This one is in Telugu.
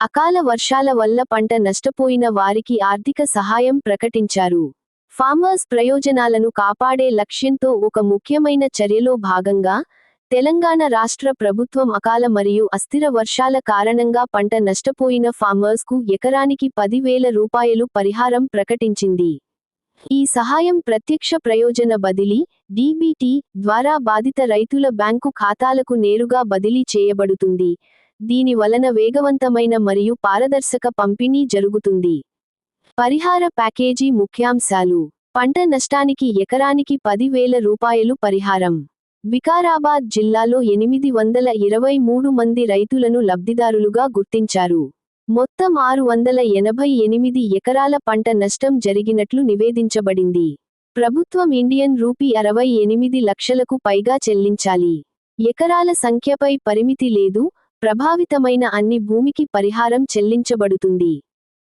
అకాల వర్షాల వల్ల పంట నష్టపోయిన వారికి ఆర్థిక సహాయం ప్రకటించారు. ఫార్మర్స్ ప్రయోజనాలను కాపాడే లక్ష్యంతో ఒక ముఖ్యమైన చర్యలో భాగంగా తెలంగాణ రాష్ట్ర ప్రభుత్వం అకాల మరియు అస్థిర వర్షాల కారణంగా పంట నష్టపోయిన ఫార్మర్స్కు ఎకరానికి పదివేల రూపాయలు పరిహారం ప్రకటించింది. ఈ సహాయం ప్రత్యక్ష ప్రయోజన బదిలీ డీబీటీ ద్వారా బాధిత రైతుల బ్యాంకు ఖాతాలకు నేరుగా బదిలీ చేయబడుతుంది. దీని వలన వేగవంతమైన మరియు పారదర్శక పంపిణీ జరుగుతుంది. పరిహార ప్యాకేజీ ముఖ్యాంశాలు. పంట నష్టానికి ఎకరానికి పదివేల రూపాయలు పరిహారం. వికారాబాద్ జిల్లాలో ఎనిమిది వందల ఇరవై మూడు మంది రైతులను లబ్ధిదారులుగా గుర్తించారు. మొత్తం ఆరు వందల ఎనభై ఎనిమిది ఎకరాల పంట నష్టం జరిగినట్లు నివేదించబడింది. ప్రభుత్వం ఇండియన్ రూపీ అరవై ఎనిమిది లక్షలకు పైగా చెల్లించాలి. ఎకరాల సంఖ్యపై పరిమితి లేదు ప్రభావితమైన అన్ని భూమికి పరిహారం చెల్లించబడుతుంది.